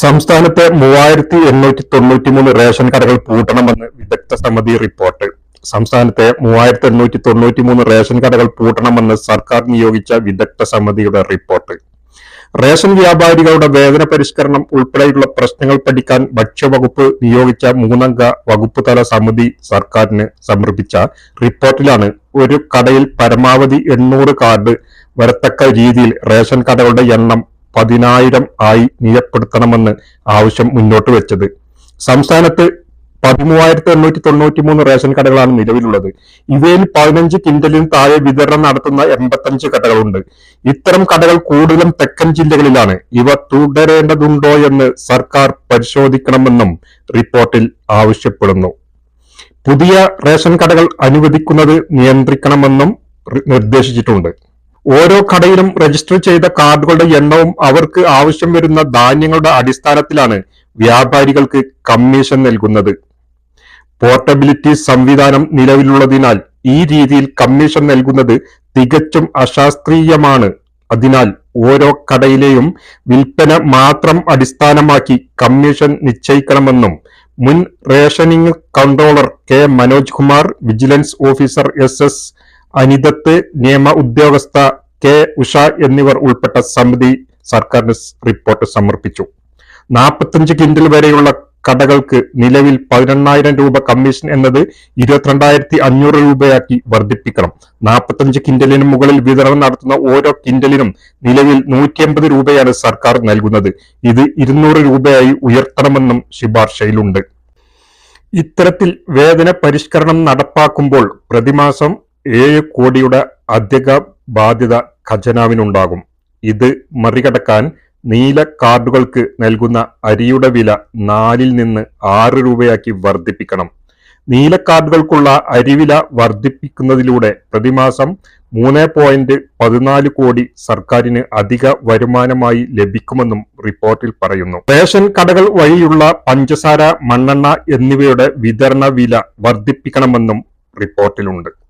സംസ്ഥാനത്തെ മൂവായിരത്തി എണ്ണൂറ്റി തൊണ്ണൂറ്റി മൂന്ന് റേഷൻ കടകൾ പൂട്ടണമെന്ന് വിദഗ്ധ സമിതി റിപ്പോർട്ട്. സംസ്ഥാനത്തെ മൂവായിരത്തി എണ്ണൂറ്റി തൊണ്ണൂറ്റി മൂന്ന് റേഷൻ കടകൾ പൂട്ടണമെന്ന് സർക്കാർ നിയോഗിച്ച വിദഗ്ധ സമിതിയുടെ റിപ്പോർട്ട്. റേഷൻ വ്യാപാരികളുടെ വേതന പരിഷ്കരണം ഉൾപ്പെടെയുള്ള പ്രശ്നങ്ങൾ പഠിക്കാൻ ഭക്ഷ്യവകുപ്പ് നിയോഗിച്ച മൂന്നംഗ വകുപ്പ് തല സമിതി സർക്കാരിന് സമർപ്പിച്ച റിപ്പോർട്ടിലാണ് ഒരു കടയിൽ പരമാവധി എണ്ണൂറ് കാർഡ് വരത്തക്ക രീതിയിൽ റേഷൻ കടകളുടെ എണ്ണം പതിനായിരം ആയി നിജപ്പെടുത്തണമെന്ന് ആവശ്യം മുന്നോട്ട് വെച്ചത്. സംസ്ഥാനത്ത് പതിമൂവായിരത്തി എണ്ണൂറ്റി തൊണ്ണൂറ്റി മൂന്ന് റേഷൻ കടകളാണ് നിലവിലുള്ളത്. ഇവയിൽ പതിനഞ്ച് കിൻഡലിന് താഴെ വിതരണം നടത്തുന്ന എൺപത്തഞ്ച് കടകളുണ്ട്. ഇത്തരം കടകൾ കൂടുതലും തെക്കൻ ജില്ലകളിലാണ്. ഇവ തുടരേണ്ടതുണ്ടോ എന്ന് സർക്കാർ പരിശോധിക്കണമെന്നും റിപ്പോർട്ടിൽ ആവശ്യപ്പെടുന്നു. പുതിയ റേഷൻ കടകൾ അനുവദിക്കുന്നത് നിയന്ത്രിക്കണമെന്നും നിർദ്ദേശിച്ചിട്ടുണ്ട്. ഓരോ കടയിലും രജിസ്റ്റർ ചെയ്ത കാർഡുകളുടെ എണ്ണവും അവർക്ക് ആവശ്യം വരുന്ന ധാന്യങ്ങളുടെ അടിസ്ഥാനത്തിലാണ് വ്യാപാരികൾക്ക് കമ്മീഷൻ നൽകുന്നത്. പോർട്ടബിലിറ്റി സംവിധാനം നിലവിലുള്ളതിനാൽ ഈ രീതിയിൽ കമ്മീഷൻ നൽകുന്നത് തികച്ചും അശാസ്ത്രീയമാണ്. അതിനാൽ ഓരോ കടയിലെയും വിൽപ്പന മാത്രം അടിസ്ഥാനമാക്കി കമ്മീഷൻ നിശ്ചയിക്കണമെന്നും മുൻ rationing controller K Manoj Kumar vigilance officer S S അനിതത്ത് നിയമ ഉദ്യോഗസ്ഥ കെ ഉഷ എന്നിവർ ഉൾപ്പെട്ട സമിതി സർക്കാരിന് റിപ്പോർട്ട് സമർപ്പിച്ചു. നാൽപ്പത്തഞ്ച് കിൻഡിൽ വരെയുള്ള കടകൾക്ക് നിലവിൽ പതിനെണ്ണായിരം രൂപ കമ്മീഷൻ എന്നത് ഇരുപത്തിരണ്ടായിരത്തി അഞ്ഞൂറ് രൂപയാക്കി വർദ്ധിപ്പിക്കണം. നാൽപ്പത്തഞ്ച് കിൻഡലിന് മുകളിൽ വിതരണം നടത്തുന്ന ഓരോ കിൻഡലിനും നിലവിൽ നൂറ്റി അമ്പത് രൂപയാണ് സർക്കാർ നൽകുന്നത്. ഇത് ഇരുന്നൂറ് രൂപയായി ഉയർത്തണമെന്നും ശുപാർശയിലുണ്ട്. ഇത്തരത്തിൽ വേതന പരിഷ്കരണം നടപ്പാക്കുമ്പോൾ പ്രതിമാസം ഏഴ് കോടിയുടെ അധിക ബാധ്യത ഖജനാവിനുണ്ടാകും. ഇത് മറികടക്കാൻ നീല കാർഡുകൾക്ക് നൽകുന്ന അരിയുടെ വില നാലിൽ നിന്ന് ആറ് രൂപയാക്കി വർദ്ധിപ്പിക്കണം. നീല കാർഡുകൾക്കുള്ള അരിവില വർദ്ധിപ്പിക്കുന്നതിലൂടെ പ്രതിമാസം മൂന്ന് പോയിന്റ് പതിനാല് കോടി സർക്കാരിന് അധിക വരുമാനമായി ലഭിക്കുമെന്നും റിപ്പോർട്ടിൽ പറയുന്നു. റേഷൻ കടകൾ വഴിയുള്ള പഞ്ചസാര മണ്ണെണ്ണ എന്നിവയുടെ വിതരണ വില വർദ്ധിപ്പിക്കണമെന്നും റിപ്പോർട്ടിലുണ്ട്.